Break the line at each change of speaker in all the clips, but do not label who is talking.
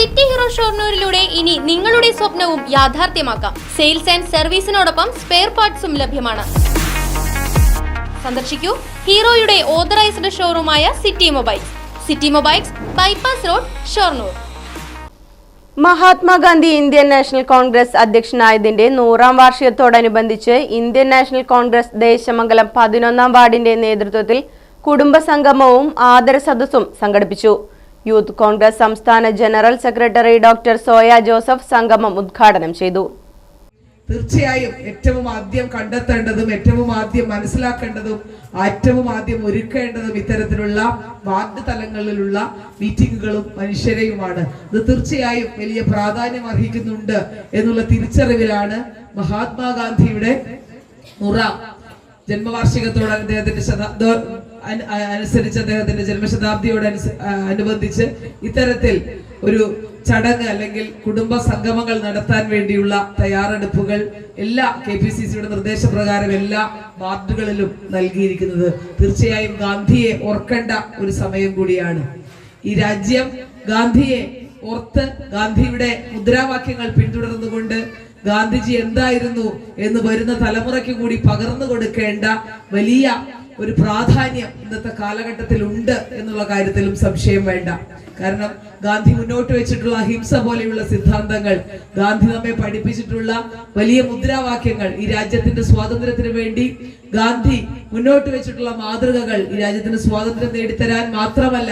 City hero ഷോർണൂരിലൂടെ ഇനി നിങ്ങളുടെ സ്വപ്നവും യാഥാർത്ഥ്യമാക്കാം. സെയിൽസ് ആൻഡ് സർവീസിനോടൊപ്പം സ്പെയർ പാർട്സും ലഭ്യമാണ്. സന്ദർശിക്കൂ ഹീറോയുടെ authorised ഷോറൂമായ city mobiles. City mobiles bypass road Shoranur.
Mahatma Gandhi Indian National Congress അധ്യക്ഷനായതിന്റെ നൂറാം വാർഷികത്തോടനുബന്ധിച്ച് ഇന്ത്യൻ നാഷണൽ കോൺഗ്രസ് ദേശമംഗലം പതിനൊന്നാം വാർഡിന്റെ നേതൃത്വത്തിൽ കുടുംബസംഗമവും ആദര സദസ്സും സംഘടിപ്പിച്ചു. യൂത്ത് കോൺഗ്രസ് സംസ്ഥാന general secretary doctor Soya Joseph സംഗമം ഉദ്ഘാടനം ചെയ്തു.
തീർച്ചയായും ഏറ്റവും ആദ്യം കണ്ടെത്തേണ്ടതും ഏറ്റവും ആദ്യം മനസ്സിലാക്കേണ്ടതും ഏറ്റവും ആദ്യം ഒരുക്കേണ്ടതും ഇത്തരത്തിലുള്ള വാർഡ് തലങ്ങളിലുള്ള മീറ്റിങ്ങുകളും മനുഷ്യരെയുമാണ്. ഇത് തീർച്ചയായും വലിയ പ്രാധാന്യം അർഹിക്കുന്നുണ്ട് എന്നുള്ള തിരിച്ചറിവിലാണ് മഹാത്മാഗാന്ധിയുടെ നൂറാം ജന്മവാർഷികത്തോട് അദ്ദേഹത്തിന്റെ ശതാബ്ദ അനുസരിച്ച് അദ്ദേഹത്തിന്റെ ജന്മശതാബ്ദിയോട് അനുബന്ധിച്ച് ഇത്തരത്തിൽ ഒരു ചടങ്ങ് അല്ലെങ്കിൽ കുടുംബ സംഗമങ്ങൾ നടത്താൻ വേണ്ടിയുള്ള തയ്യാറെടുപ്പുകൾ എല്ലാ കെ പി സി സിയുടെ നിർദ്ദേശപ്രകാരം എല്ലാ വാർഡുകളിലും നൽകിയിരിക്കുന്നത്. തീർച്ചയായും ഗാന്ധിയെ ഓർക്കേണ്ട ഒരു സമയം കൂടിയാണ്. ഈ രാജ്യം ഗാന്ധിയെ ഓർത്ത് ഗാന്ധിയുടെ മുദ്രാവാക്യങ്ങൾ പിന്തുടർന്നുകൊണ്ട് ഗാന്ധിജി എന്തായിരുന്നു എന്ന് വരുന്ന തലമുറയ്ക്ക് കൂടി പകർന്നു കൊടുക്കേണ്ട വലിയ ഒരു പ്രാധാന്യം ഇന്നത്തെ കാലഘട്ടത്തിൽ ഉണ്ട് എന്നുള്ള കാര്യത്തിലും സംശയം വേണ്ട. കാരണം ഗാന്ധി മുന്നോട്ട് വെച്ചിട്ടുള്ള അഹിംസ പോലെയുള്ള സിദ്ധാന്തങ്ങൾ ഗാന്ധി നമ്മെ പഠിപ്പിച്ചിട്ടുള്ള വലിയ മുദ്രാവാക്യങ്ങൾ ഈ രാജ്യത്തിന്റെ സ്വാതന്ത്ര്യത്തിന് വേണ്ടി ഗാന്ധി മുന്നോട്ട് വെച്ചിട്ടുള്ള മാതൃകകൾ ഈ രാജ്യത്തിന് സ്വാതന്ത്ര്യം നേടിത്തരാൻ മാത്രമല്ല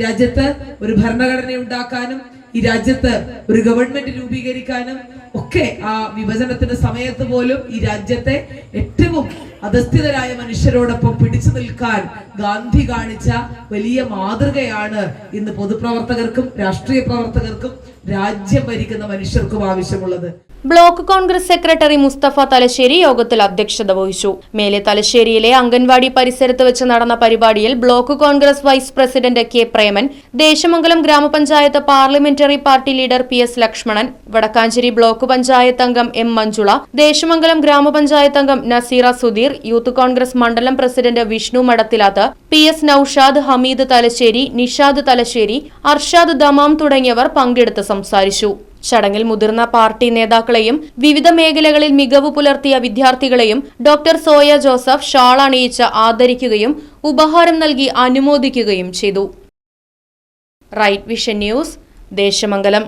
രാജ്യത്ത് ഒരു ഭരണഘടന ഉണ്ടാക്കാനും ഈ രാജ്യത്ത് ഒരു ഗവൺമെന്റ് രൂപീകരിക്കാനും ഒക്കെ ആ വിഭജനത്തിന്റെ സമയത്ത് പോലും ഈ രാജ്യത്തെ ഏറ്റവും അധസ്ഥിതരായ മനുഷ്യരോടൊപ്പം പിടിച്ചു നിൽക്കാൻ ഗാന്ധി കാണിച്ച വലിയ മാതൃകയാണ് ഇന്ന് പൊതുപ്രവർത്തകർക്കും രാഷ്ട്രീയ പ്രവർത്തകർക്കും രാജ്യം ഭരിക്കുന്ന മനുഷ്യർക്കും ആവശ്യമുള്ളത്.
ബ്ലോക്ക് കോൺഗ്രസ് സെക്രട്ടറി മുസ്തഫ തലശ്ശേരി യോഗത്തിൽ അധ്യക്ഷത വഹിച്ചു. മേലെ തലശ്ശേരിയിലെ അംഗൻവാടി പരിസരത്ത് വെച്ച് നടന്ന പരിപാടിയിൽ block Congress vice president K Preman Desamangalam grama panchayat parliamentary party leader P S Lakshmanan Vadakkanchery block panchayat അംഗം എം മഞ്ജുള ദേശമംഗലം ഗ്രാമപഞ്ചായത്ത് അംഗം നസീറ സുധീർ യൂത്ത് കോൺഗ്രസ് മണ്ഡലം president Vishnu Madathilath P S Naushad Hameed Thalassery Nishad Thalassery Arshad Dammam തുടങ്ങിയവർ പങ്കെടുത്ത് സംസാരിച്ചു. ചടങ്ങിൽ മുതിർന്ന party നേതാക്കളെയും വിവിധ മേഖലകളിൽ മികവ് പുലർത്തിയ വിദ്യാർത്ഥികളെയും ഡോക്ടർ സോയ ജോസഫ് ഷാൾ അണിയിച്ച് ആദരിക്കുകയും ഉപഹാരം നൽകി അനുമോദിക്കുകയും ചെയ്തു. Right vision news Desamangalam